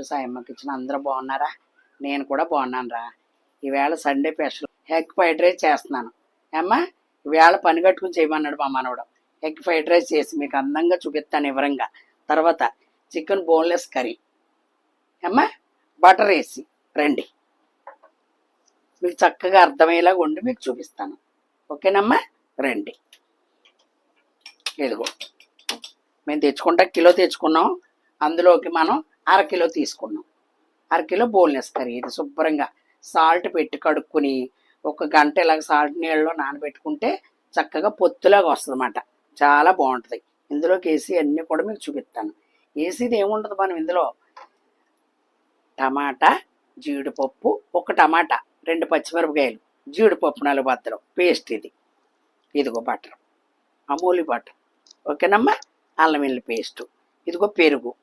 Gift సాయమ్మకి ఇచ్చిన అందరూ బాగున్నారా? నేను కూడా బాగున్నాను రా ఈవేళ Sunday special. Egg fried rice చేస్తున్నాను. ఏమ్మా? ఈవేళ పని కట్టుకుని చేయమన్నాడు మా మనవడు. ఎగ్ ఫ్రైడ్ రైస్ చేసి మీకు అందంగా చూపిస్తాను వివరంగా. తర్వాత చికెన్ బోన్లెస్ కర్రీ. ఏమ్మా? బటర్ వేసి రండి. మీకు చక్కగా అర్థమయ్యేలాగా వండి మీకు చూపిస్తాను. ఓకేనమ్మా? రండి. ఇదిగో. మేము తెచ్చుకుంటా కిలో తెచ్చుకున్నాం. అందులోకి మనం అరకిలో తీసుకున్నాం. అరకిలో బోల్నెస్ కర్రీ ఇది శుభ్రంగా. సాల్ట్ పెట్టి కడుక్కుని ఒక గంట ఇలాగ సాల్ట్ నీళ్ళలో నానబెట్టుకుంటే చక్కగా పొత్తులాగా వస్తుంది అన్నమాట చాలా బాగుంటుంది. ఇందులోకి వేసి అన్నీ కూడా మీకు చూపిస్తాను. వేసేది ఏముండదు మనం ఇందులో? టమాటా జీడిపప్పు ఒక టమాటా రెండు పచ్చిమిరపకాయలు జీడిపప్పు నాలుగు బద్దలు పేస్ట్ ఇది. ఇదిగో బటర్ అమూలి బటర్. ఓకేనమ్మా? అల్లం వెల్లి పేస్టు. ఇదిగో పెరుగు.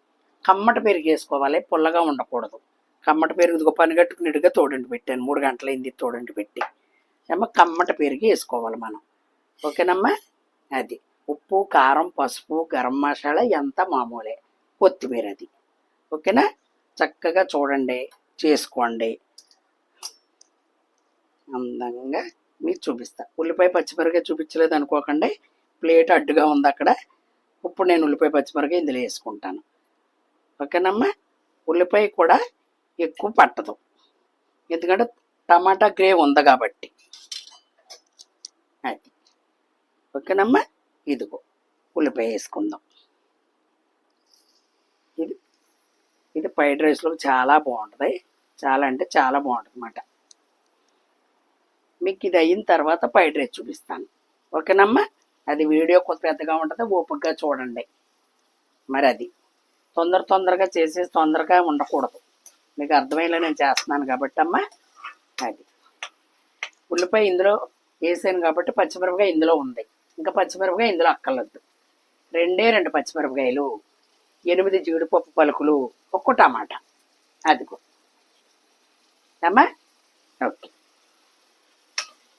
కమ్మట పెరుగు వేసుకోవాలి పుల్లగా ఉండకూడదు. కమ్మట పెరుగు ఇదిగో పని కట్టుకున్నట్టుగా తోడండి పెట్టాను. మూడు గంటలైంది తోడండి పెట్టి. ఏమో కమ్మట పెరుగు వేసుకోవాలి మనం. ఓకేనమ్మా? అది. ఉప్పు కారం పసుపు గరం మసాలా ఎంత మామూలే. కొత్తిమీర అది. ఓకేనా? చక్కగా చూడండి చేసుకోండి. అందంగా మీకు చూపిస్తా. ఉల్లిపాయ పచ్చిమిరకాయ చూపించలేదు అనుకోకండి. ప్లేట్ అడ్డుగా ఉంది అక్కడ. ఇప్పుడు నేను ఉల్లిపాయ పచ్చిమిరకాయ ఇందులో వేసుకుంటాను. ఓకేనమ్మా ఉల్లిపాయ కూడా ఎక్కువ పట్టదు. ఎందుకంటే టమాటా గ్రేవ్ ఉంది కాబట్టి. అది. ఓకేనమ్మా ఇదిగో ఉల్లిపాయ వేసుకుందాం. ఇది ఇది ఫ్రైడ్ రైస్లో చాలా బాగుంటుంది. చాలా అంటే చాలా బాగుంటుంది అన్నమాట మీకు ఇది అయిన తర్వాత ఫ్రైడ్ రైస్ చూపిస్తాను. ఓకేనమ్మా? అది వీడియో కొంత పెద్దగా ఉంటుంది ఓపికగా చూడండి. మరి అది తొందర తొందరగా చేసేసి తొందరగా ఉండకూడదు. మీకు అర్థమయ్యేలా నేను చేస్తున్నాను కాబట్టి అమ్మా అది. ఉల్లిపాయ ఇందులో వేసాను కాబట్టి పచ్చిమిరపకాయ ఇందులో ఉంది. ఇంకా పచ్చిమిరపకాయ ఇందులో అక్కర్లేదు. రెండే రెండు పచ్చిమిరపకాయలు ఎనిమిది జీడిపప్పు పలుకులు ఒక్క టమాటా. అదిగో. అమ్మా ఓకే.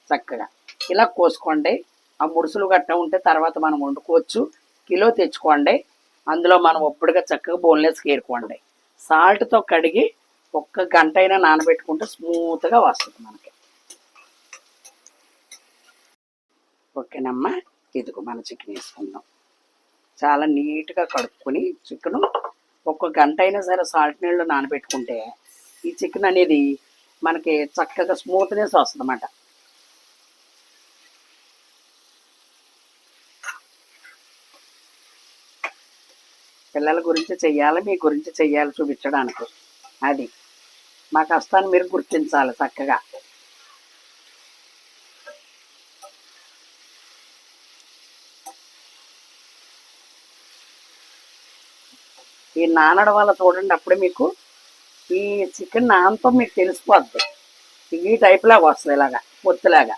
చక్కగా. ఇలా కోసుకోండి. ఆ ముడుసులు గట్ట ఉంటే తర్వాత మనం వండుకోవచ్చు. కిలో తెచ్చుకోండి. అందులో మనం ఒప్పుడుగా చక్కగా బోన్లెస్ కేరుకోండి సాల్ట్తో కడిగి ఒక్క గంట అయినా నానబెట్టుకుంటే స్మూత్గా వస్తుంది మనకి. ఓకేనమ్మా? ఇదిగో మన చికెన్ వేసుకుందాం. చాలా నీట్గా కడుక్కొని చికెన్ ఒక్క గంట అయినా సరే సాల్ట్ నీళ్ళు నానబెట్టుకుంటే ఈ చికెన్ అనేది మనకి చక్కగా స్మూత్నెస్ వస్తుంది అన్నమాట పిల్లల గురించి చెయ్యాలి మీ గురించి చెయ్యాలి చూపించడానికి. అది. మా కష్టాన్ని మీరు గుర్తించాలి చక్కగా. ఈ నానడం వల్ల చూడండి అప్పుడే మీకు ఈ చికెన్ నానతో మీకు తెలిసిపోద్ది. ఈ టైప్ లాగా వస్తుంది ఇలాగా పొత్తులాగా.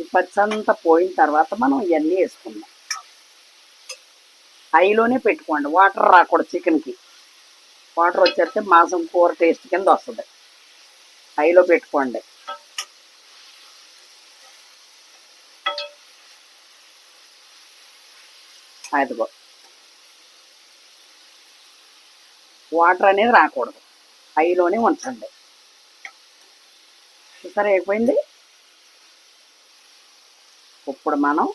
ఈ పచ్చంతా పోయిన తర్వాత మనం ఇవన్నీ వేసుకుందాం. హైలోనే పెట్టుకోండి. వాటర్ రాకూడదు చికెన్కి. వాటర్ వచ్చేస్తే మాంసం కూర టేస్ట్ కింద వస్తుంది. హైలో పెట్టుకోండి. అదిగో వాటర్ అనేది రాకూడదు. హైలోనే ఉంచండి. సరే అయిపోయింది? ఇప్పుడు మనం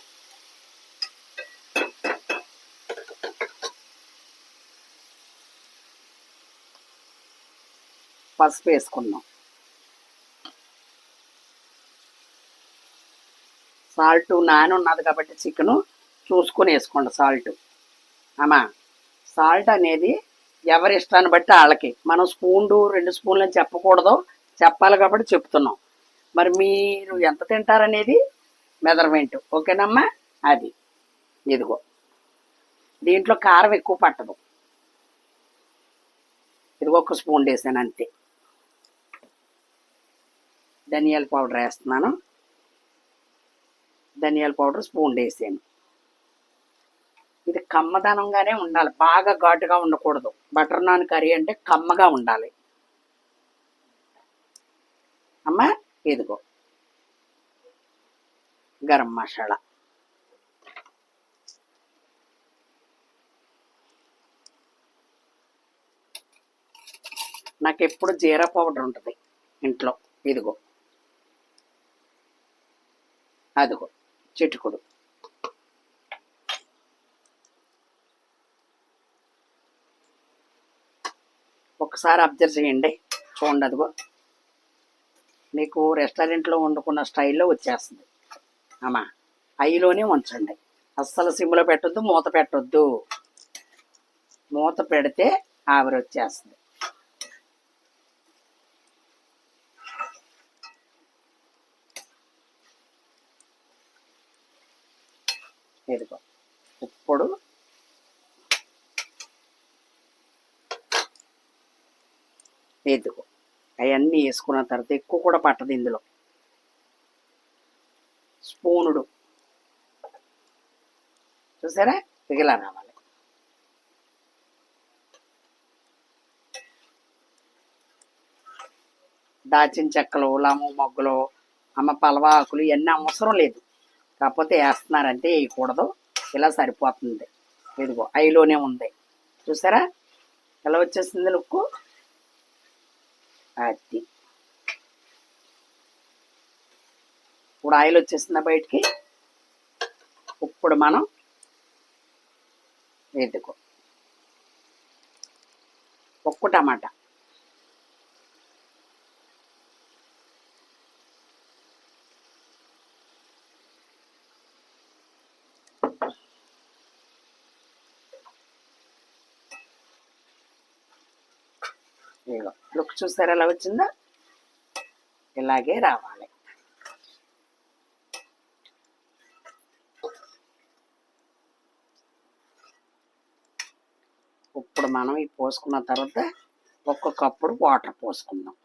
పసుపు వేసుకుందాం సాల్ట్ నాని ఉన్నది కాబట్టి చికెను చూసుకొని వేసుకోండి సాల్ట్. అమ్మా సాల్ట్ అనేది ఎవరి ఇష్టాన్ని బట్టి వాళ్ళకి. మనం స్పూన్లు రెండు స్పూన్లు అని చెప్పకూడదు. చెప్పాలి కాబట్టి చెప్తున్నాం. మరి మీరు ఎంత తింటారనేది మెజర్మెంట్. ఓకేనమ్మా? అది. ఇదిగో. దీంట్లో కారం ఎక్కువ పట్టదు. ఇదిగో ఒక స్పూన్ వేసాను అంతే. ధనియాల పౌడర్ వేస్తున్నాను. ధనియాల పౌడర్ స్పూన్ వేసాను ఇది కమ్మదనంగానే ఉండాలి. బాగా ఘాటుగా ఉండకూడదు. బటర్ నాన్ కర్రీ అంటే కమ్మగా ఉండాలి. అమ్మా ఇదిగో. గరం మసాలా. నాకు ఎప్పుడు జీరా పౌడర్ ఉంటుంది ఇంట్లో. ఇదిగో. అదిగో చిటుకుడు ఒకసారి అబ్జర్వ్ చేయండి చూడండి అదిగో. మీకు రెస్టారెంట్లో వండుకున్న స్టైల్లో వచ్చేస్తుంది. అమ్మా ఐలోనే ఉంచండి. అస్సలు సిమ్లో పెట్టొద్దు మూత పెట్టొద్దు. మూత పెడితే ఆవిరి వచ్చేస్తుంది ఇదిగో. ఇప్పుడు ఇదిగో. అవన్నీ వేసుకున్న తర్వాత ఎక్కువ కూడా పట్టదు ఇందులో. స్పూనుడు. చూసారా? ఇలా రావాలి దాచిన చెక్కలు లము మొగ్గలు అమ్మ పలవా ఆకులు ఇవన్నీ అవసరం లేదు. కాకపోతే వేస్తున్నారంటే వేయకూడదు. ఇలా సరిపోతుంది. ఇదిగో ఐలోనే ఉంది. చూసారా? ఎలా వచ్చేసింది లుక్కు? అది. ఇప్పుడు ఆయిల్ వచ్చేసిందా బయటికి? ఇప్పుడు మనం వేదుకో ఒక్క టమాటా. ఇదిగో లుక్ చూసారా? ఎలా వచ్చిందో? ఇలాగే రావాలి. ఇప్పుడు మనం ఇది పోసుకున్న తర్వాత ఒక్కొక్కప్పుడు వాటర్ పోసుకుందాం.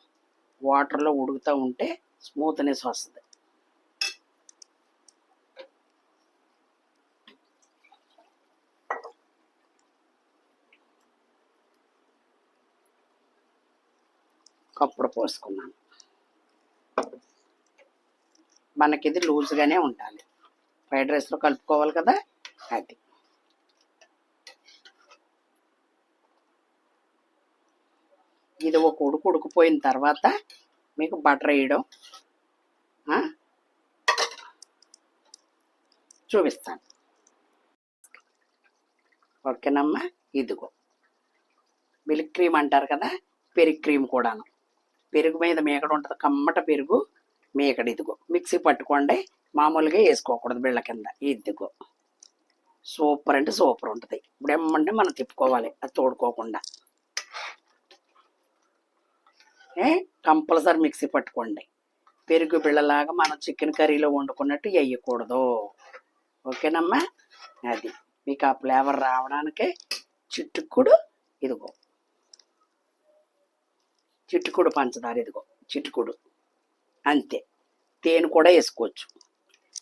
వాటర్లో ఉడుకుతూ ఉంటే స్మూత్నెస్ వస్తుంది. కప్పుడు పోసుకున్నాను. మనకి ఇది లూజ్గానే ఉండాలి. ఫ్రైడ్ రైస్లో కలుపుకోవాలి కదా అది. ఇది ఒక ఉడుకు ఉడికిపోయిన తర్వాత మీకు బటర్ వేయడం చూపిస్తాను. ఓకేనమ్మా? ఇదిగో. మిల్క్ క్రీమ్ అంటారు కదా పెరిగ్ క్రీమ్ కూడాను. పెరుగు మీద మేకడ ఉంటుంది కమ్మట పెరుగు మేకడ ఇదిగో. మిక్సీ పట్టుకోండి మామూలుగా వేసుకోకూడదు బిళ్ళ కింద ఇదిగో. సూపర్ అంటే సూపర్ ఉంటుంది. ఇప్పుడు ఏమంటే మనం తిప్పుకోవాలి అది తోడుకోకుండా. ఏ? కంపల్సరీ మిక్సీ పట్టుకోండి. పెరుగు బిళ్ళలాగా మనం చికెన్ కర్రీలో వండుకున్నట్టు వేయకూడదు. ఓకేనమ్మా? అది. మీకు ఆ ఫ్లేవర్ రావడానికి చిట్టుకుడు ఇదిగో. చిట్టుకుడు పంచదార ఇదిగో చిట్టుకుడు. అంతే. తేనె కూడా వేసుకోవచ్చు.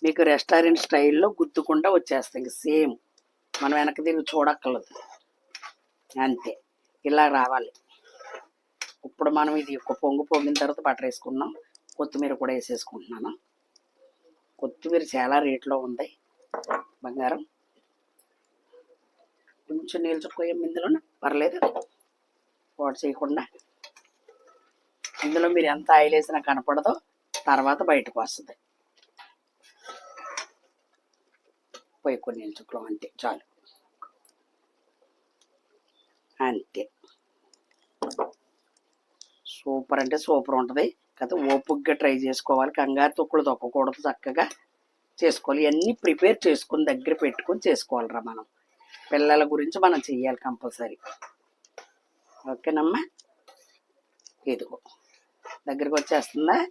మీకు రెస్టారెంట్ స్టైల్లో గుద్దుకుండా వచ్చేస్తాయి సేమ్. మనం వెనక తిరిగి చూడక్కర్లేదు. అంతే. ఇలా రావాలి. ఇప్పుడు మనం ఇది ఒక పొంగు పొంగిన తర్వాత బటర్ వేసుకున్నాం. కొత్తిమీర కూడా వేసేసుకుంటున్నాను. కొత్తిమీర చాలా రేట్లో ఉంది. బంగారం. కొంచెం నీళ్ళు చుక్కోయం ఇందులో పర్లేదు. వాడు చేయకుండా. ఇందులో మీరు ఎంత ఆయిల్ వేసినా కనపడదో. తర్వాత బయటకు వస్తుంది. పోయి కొన్ని చుక్కలు అంతే చాలు. అంతే. సూపర్ అంటే సూపర్ ఉంటుంది. కదా ఓపికగా ట్రై చేసుకోవాలి. కంగారు తొక్కులు తొక్కకూడదు చక్కగా. చేసుకోవాలి. ఇవన్నీ ప్రిపేర్ చేసుకుని దగ్గర పెట్టుకొని చేసుకోవాలిరా మనం. పిల్లల గురించి మనం చెయ్యాలి కంపల్సరీ. ఓకేనమ్మా? ఇదిగో. దగ్గరికి వచ్చేస్తుందా?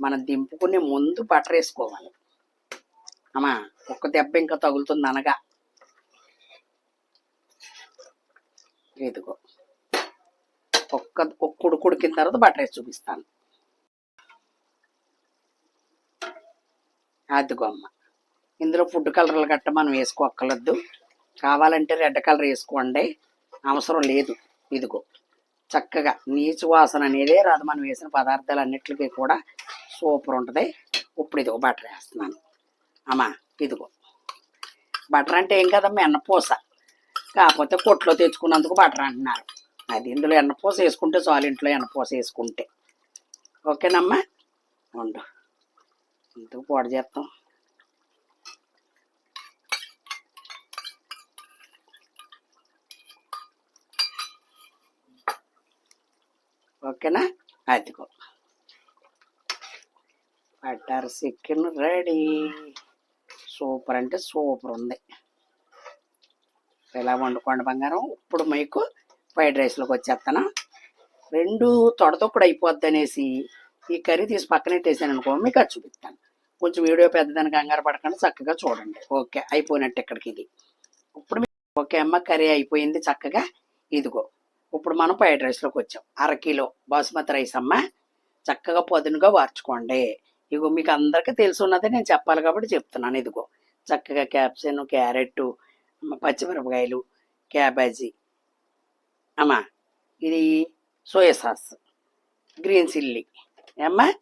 మనం దింపుకునే ముందు బటర్ వేసుకోవాలి. అమ్మా ఒక్క దెబ్బ ఇంకా తగులుతుంది అనగా. ఇదిగో. ఒక్క ఒక్క ఉడుకు తర్వాత బటర్ వేసి చూపిస్తాను. అదిగో అమ్మ. ఇందులో ఫుడ్ కలర్లు గట్ట మనం వేసుకోక్కర్లేదు. కావాలంటే రెడ్ కలర్ వేసుకోండి. అవసరం లేదు. ఇదిగో. చక్కగా నీచు వాసన అనేదే రాదు. మనం వేసిన పదార్థాలు అన్నిటికీ కూడా సూపర్ ఉంటుంది. ఇప్పుడు ఇదిగో బటర్ వేస్తున్నాను. అమ్మా ఇదిగో. బటర్ అంటే ఏం కదమ్మా ఎన్నపూస. కాకపోతే కొట్లో తెచ్చుకున్నందుకు బటర్ అంటున్నారు. అది ఇందులో ఎన్నపూస వేసుకుంటే చాలు ఇంట్లో ఎన్నపూస వేసుకుంటే. ఓకేనమ్మా? ఉండు. ఇందుకు పొడి చేస్తాం? ఓకేనా? అదిగో. Butter chicken ready. సూపర్ అంటే సూపర్ ఉంది. ఇలా వండుకోండి బంగారం? ఇప్పుడు మీకు ఫ్రైడ్ రైస్లోకి వచ్చేస్తాను. రెండు తొడతొక్కుడు అయిపోద్ది అనేసి ఈ కర్రీ తీసి పక్కన పెట్టేసాను అనుకో మీకు అది చూపిస్తాను. కొంచెం వీడియో పెద్దదాని కంగారు పడకుండా చక్కగా చూడండి. ఓకే అయిపోయినట్టు ఇక్కడికి ఇది. ఇప్పుడు ఓకే అమ్మ కర్రీ అయిపోయింది చక్కగా. ఇదిగో. ఇప్పుడు మనం ఫ్రైడ్ రైస్లోకి వచ్చాం. అరకిలో బాసుమతి రైస్ అమ్మ. చక్కగా పొదునుగా వార్చుకోండి. ఇగో మీకు అందరికీ తెలిసి ఉన్నది నేను చెప్పాలి కాబట్టి చెప్తున్నాను. ఇదిగో చక్కగా క్యాప్సిన్ క్యారెట్ పచ్చిమిరపకాయలు క్యాబేజీ. అమ్మా ఇది సోయా సాస్ గ్రీన్ చిల్లీ. ఏమ్మా?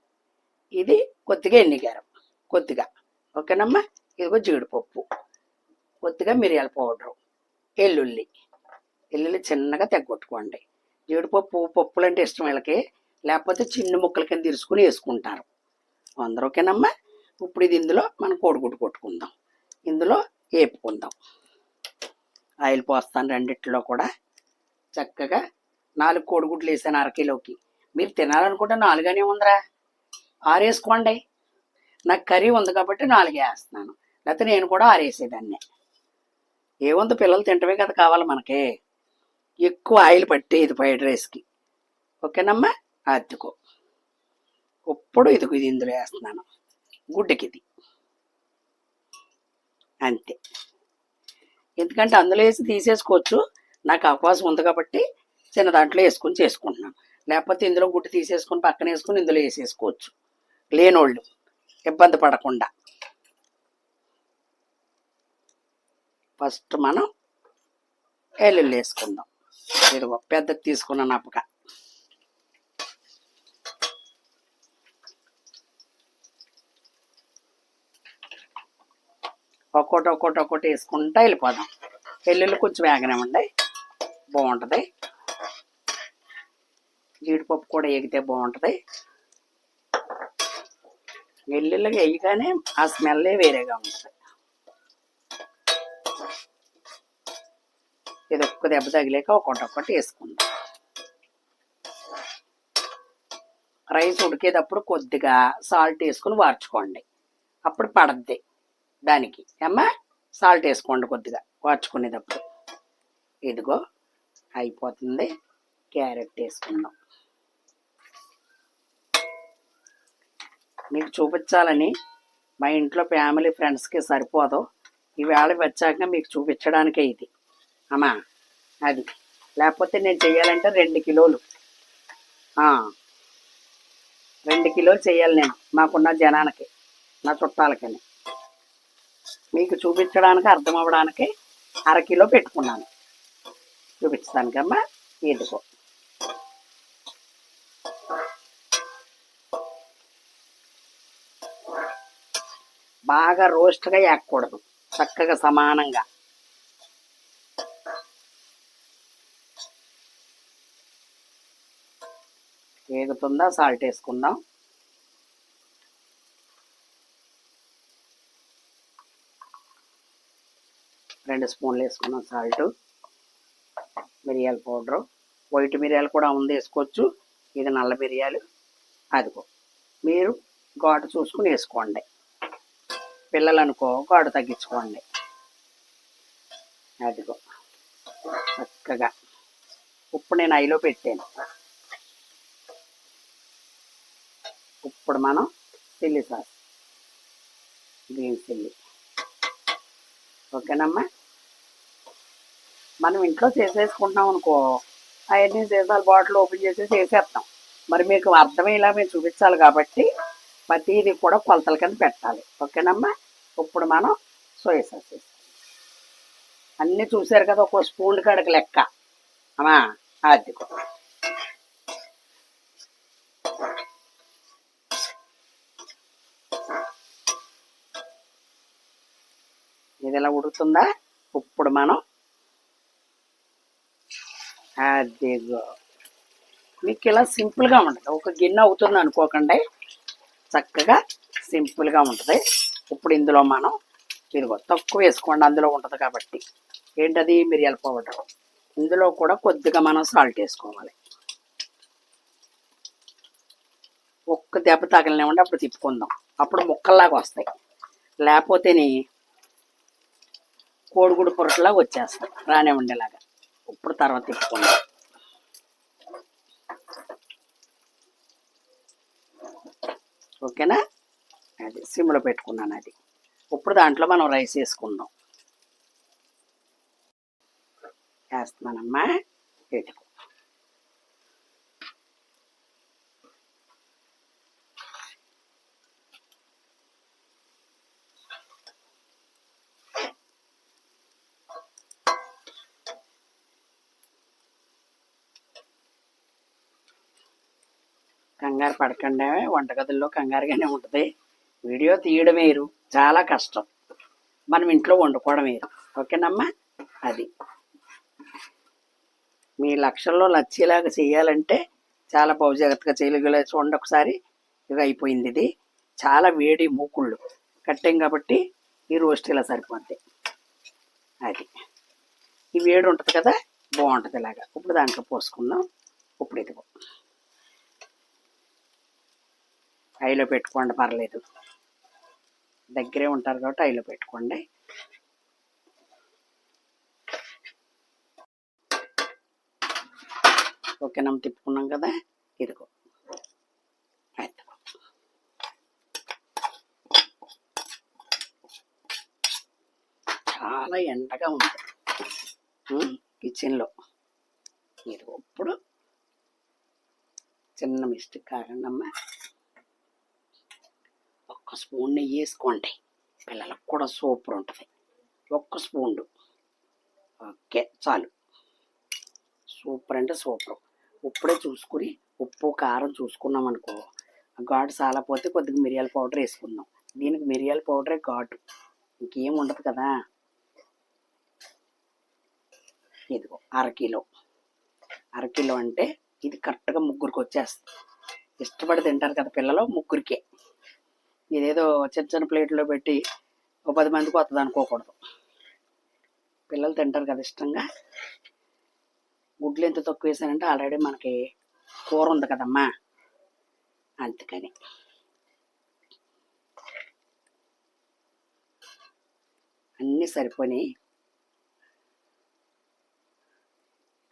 ఇది కొద్దిగా ఎన్నికారం కొద్దిగా. ఓకేనమ్మా? ఇదిగో జీడిపప్పు కొద్దిగా మిరియాల పౌడరు ఎల్లుల్లి. ఎల్లుల్లి చిన్నగా తెగొట్టుకోండి. జీడిపప్పు పప్పులు అంటే ఇష్టం వీళ్ళకి. లేకపోతే చిన్న ముక్కల కింద తీసుకుని వేసుకుంటారు. అందరూ ఓకేనమ్మా? ఇప్పుడు ఇది ఇందులో మనం కోడిగుడ్డు కొట్టుకుందాం. ఇందులో వేపుకుందాం. ఆయిల్ పోస్తాను రెండిట్లో కూడా. చక్కగా నాలుగు కోడిగుడ్లు వేసాను అరకిలోకి. మీరు తినాలనుకుంటే నాలుగానే ఉందిరా. ఆరేసుకోండి. నాకు కర్రీ ఉంది కాబట్టి నాలుగే వేస్తున్నాను. లేకపోతే నేను కూడా ఆరేసేదాన్ని. ఏముంది పిల్లలు తింటమే కదా కావాలి మనకి. ఎక్కువ ఆయిల్ పట్టేది ఫ్రైడ్ రైస్కి. ఓకేనమ్మా? అద్దుకో ఇప్పుడు ఇదిగో ఇది ఇందులో వేస్తున్నాను. గుడ్డకి ఇది అంతే. ఎందుకంటే అందులో వేసి తీసేసుకోవచ్చు. నాకు అవకాశం ఉంది కాబట్టి చిన్న దాంట్లో వేసుకొని చేసుకుంటున్నాను. లేకపోతే ఇందులో గుడ్డు తీసేసుకొని పక్కన వేసుకొని ఇందులో వేసేసుకోవచ్చు. లేనోళ్ళు ఇబ్బంది పడకుండా. ఫస్ట్ మనం ఎల్లుల్లి వేసుకుందాం. ఇదిగో పెద్ద తీసుకున్న అప్పక ఒక్కోటి ఒక్కోటి ఒక్కోటి వేసుకుంటా వెళ్ళిపోదాం. వెల్లుల్లి కొంచెం వేగనివ్వండి. బాగుంటుంది. జీడిపప్పు కూడా ఎగితే బాగుంటుంది. వెల్లుల్లి వేయగానే ఆ స్మెల్లే వేరేగా ఉంటుంది. ఇది ఒక్క దెబ్బ తగిలేక ఒకటి ఒక్కటి వేసుకుందాం. రైస్ ఉడికేటప్పుడు కొద్దిగా సాల్ట్ వేసుకుని వార్చుకోండి. అప్పుడు పడద్ది దానికి. అమ్మా సాల్ట్ వేసుకోండి కొద్దిగా వార్చుకునేటప్పుడు. ఇదిగో అయిపోతుంది. క్యారెట్ వేసుకుందాం. మీకు చూపించాలని మా ఇంట్లో ఫ్యామిలీ ఫ్రెండ్స్కి సరిపోదు. ఈవేళ వచ్చాక మీకు చూపించడానికే ఇది. అమ్మా అది. లేకపోతే నేను చెయ్యాలంటే రెండు కిలోలు. రెండు కిలోలు చేయాలి నేను మాకున్న జనానికి నా చుట్టాలకని మీకు చూపించడానికి అర్థం అవ్వడానికి అరకిలో పెట్టుకున్నాను. చూపించడానికమ్మా ఇదిగో. బాగా రోస్ట్గా వేయకూడదు చక్కగా సమానంగా. వేగుతుందా సాల్ట్ వేసుకుందాం. రెండు స్పూన్లు వేసుకున్నాం సాల్ట్. మిరియాల పౌడరు. వైట్ మిరియాలు కూడా ఉంది వేసుకోవచ్చు. ఇది నల్ల మిరియాలు. అదిగో. మీరు ఘాటు చూసుకుని వేసుకోండి. పిల్లలు అనుకో ఘాటు తగ్గించుకోండి. అదిగో. చక్కగా. ఉప్పు నేను ఐలో పెట్టాను. ఇప్పుడు మనం చిల్లీ సాస్ గ్రీన్ చిల్లీ. ఓకేనమ్మా? మనం ఇంట్లో చేసేసుకుంటున్నాం అనుకో అవన్నీ సీసాలు బాటిల్ ఓపెన్ చేసి చేసేస్తాం మరి మీకు అర్థమయ్యేలా మేము చూపించాలి కాబట్టి ప్రతిదీ కూడా కొలతల కింద పెట్టాలి. ఓకేనమ్మా? ఇప్పుడు మనం సోయా సాస్ వేస్తాం. అన్నీ చూసారు కదా ఒక స్పూన్ కడకి లెక్క. అమ్మా అది కూడా. ఇది ఇలా ఉడుకుతుందా? ఇప్పుడు మనం అదిగో. మీకు ఇలా సింపుల్గా ఉంటుంది. ఒక గిన్నె అవుతుంది అనుకోకండి. చక్కగా సింపుల్గా ఉంటుంది. ఇప్పుడు ఇందులో మనం ఇదిగో తక్కువ వేసుకోండి. అందులో ఉంటుంది కాబట్టి. ఏంటది? మిరియాల పౌడర్. ఇందులో కూడా కొద్దిగా మనం సాల్ట్ వేసుకోవాలి. ఒక్క దెబ్బ తగలనివ్వండి అప్పుడు తిప్పుకుందాం. అప్పుడు ముక్కల్లాగా వస్తాయి. లేకపోతేని కోడిగుడు పొరట్లాగా వచ్చేస్తాయి రానే ఉండేలాగా. ఇప్పుడు తర్వాత తిప్పుకుందాం. ఓకేనా? అది సిమ్లో పెట్టుకున్నాను అది. ఇప్పుడు దాంట్లో మనం రైస్ వేసుకుందాం. వేస్తున్నానమ్మా. పెట్టుకో కంగారు పడకండి వంటగదుల్లో కంగారుగానే ఉంటుంది. వీడియో తీయడం వేరు చాలా కష్టం. మనం ఇంట్లో వండుకోవడం వేరు. ఓకేనమ్మా? అది. మీ లక్షల్లో లచ్చేలాగా చేయాలంటే చాలా బహుజాగ్రత్తగా చేయగల చూడండి ఒకసారి. ఇది అయిపోయింది ఇది. చాలా వేడి మూకుళ్ళు. కట్టాం కాబట్టి ఈ రోస్ట్ ఇలా సరిపోద్ది. అది. ఈ వేడి ఉంటుంది కదా? బాగుంటుంది ఇలాగా. ఇప్పుడు దాంట్లో పోసుకుందాం. ఇప్పుడు ఇదిగో. ఐలో పెట్టుకోండి పర్లేదు. దగ్గరే ఉంటారు కాబట్టి ఐలో పెట్టుకోండి. ఓకే ఓకేనమ్మ తిప్పుకున్నాం కదా? ఇదిగో. చాలా ఎండగా ఉంది. కిచెన్లో. ఇది ఇప్పుడు చిన్న మిస్టేక్ కాకండి అమ్మా స్పూన్ నెయ్యి వేసుకోండి. పిల్లలకు కూడా సూపర్ ఉంటుంది. ఒక్క స్పూన్. ఓకే చాలు. సూపర్ అంటే సూపర్. ఉప్పుడే చూసుకుని ఉప్పు కారం చూసుకున్నాం అనుకో ఆ ఘాటు సాలపోతే కొద్దిగా మిరియాల పౌడర్ వేసుకుందాం. దీనికి మిరియాల పౌడరే ఘాటు. ఇంకేం ఉండదు కదా? ఇదిగో అరకిలో అరకిలో అంటే ఇది కరెక్ట్గా ముగ్గురికి వచ్చేస్తుంది. ఇష్టపడి తింటారు కదా పిల్లలు ముగ్గురికే. ఇదేదో చిన్న చిన్న ప్లేట్లో పెట్టి ఒక పది మందికి వస్తుంది అనుకోకూడదు. పిల్లలు తింటారు కదా ఇష్టంగా. గుడ్లు ఎంత తక్కువ వేసానంటే ఆల్రెడీ మనకి కూర ఉంది కదమ్మా. అందుకని. అన్నీ సరిపోయి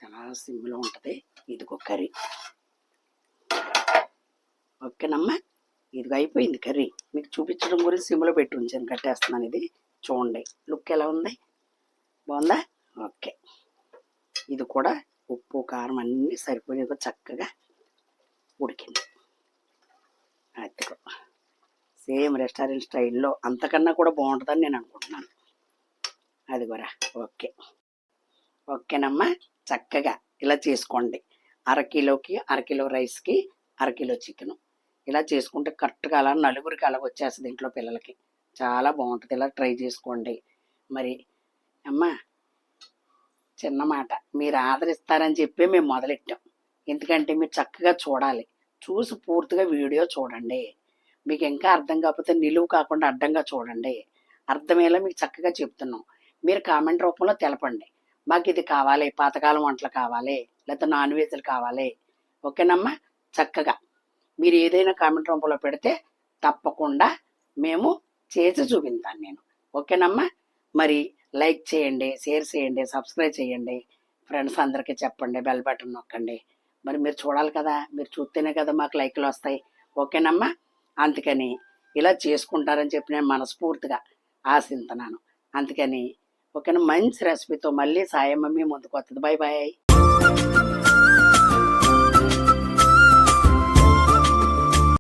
చాలా సిమ్లో ఉంటుంది. ఇదిగో కర్రీ. ఓకేనమ్మా. ఇదిగో అయిపోయింది కర్రీ. మీకు చూపించడం గురించి సిమ్లో పెట్టి ఉంచాను కట్టేస్తున్నాను ఇది. చూడండి లుక్ ఎలా ఉంది? బాగుందా? ఓకే. ఇది కూడా ఉప్పు కారం అన్నీ సరిపోయినాయి. చక్కగా ఉడికింది. అదిగో సేమ్ రెస్టారెంట్ స్టైల్లో అంతకన్నా కూడా బాగుంటుందని నేను అనుకుంటున్నాను. అది కూడా ఓకే. ఓకేనమ్మా చక్కగా ఇలా చేసుకోండి. అరకిలోకి అరకిలో రైస్కి అరకిలో చికెన్. ఇలా చేసుకుంటే కరెక్ట్గా అలా నలుగురికి అలా వచ్చేస్తుంది ఇంట్లో పిల్లలకి. చాలా బాగుంటుంది. ఇలా ట్రై చేసుకోండి. మరి అమ్మా చిన్న మాట. మీరు ఆదరిస్తారని చెప్పి మేము మొదలెట్టాం. ఎందుకంటే మీరు చక్కగా చూడాలి. చూసి పూర్తిగా వీడియో చూడండి. మీకు ఇంకా అర్థం కాకపోతే నిలువు కాకుండా అడ్డంగా చూడండి. అర్థమయ్యేలా మీకు చక్కగా చెప్తున్నాం. మీరు కామెంట్ రూపంలో తెలపండి. మాకు ఇది కావాలి పాతకాలం వంటలు కావాలి లేకపోతే నాన్ వెజ్లు కావాలి. ఓకేనమ్మా? చక్కగా. మీరు ఏదైనా కామెంట్ రూపంలో పెడితే తప్పకుండా మేము చేసి చూపించాను నేను. ఓకేనమ్మా? మరి లైక్ చేయండి షేర్ చేయండి సబ్స్క్రైబ్ చేయండి. ఫ్రెండ్స్ అందరికీ చెప్పండి బెల్ బటన్ నొక్కండి. మరి మీరు చూడాలి కదా మీరు చూస్తేనే కదా మాకు లైక్లు వస్తాయి. ఓకేనమ్మా? అందుకని ఇలా చేసుకుంటారని చెప్పి నేను మనస్ఫూర్తిగా ఆశిస్తున్నాను అందుకని ఓకేనా మంచి రెసిపీతో మళ్ళీ సాయమ్మ మీ ముందుకు వస్తుంది. Bye bye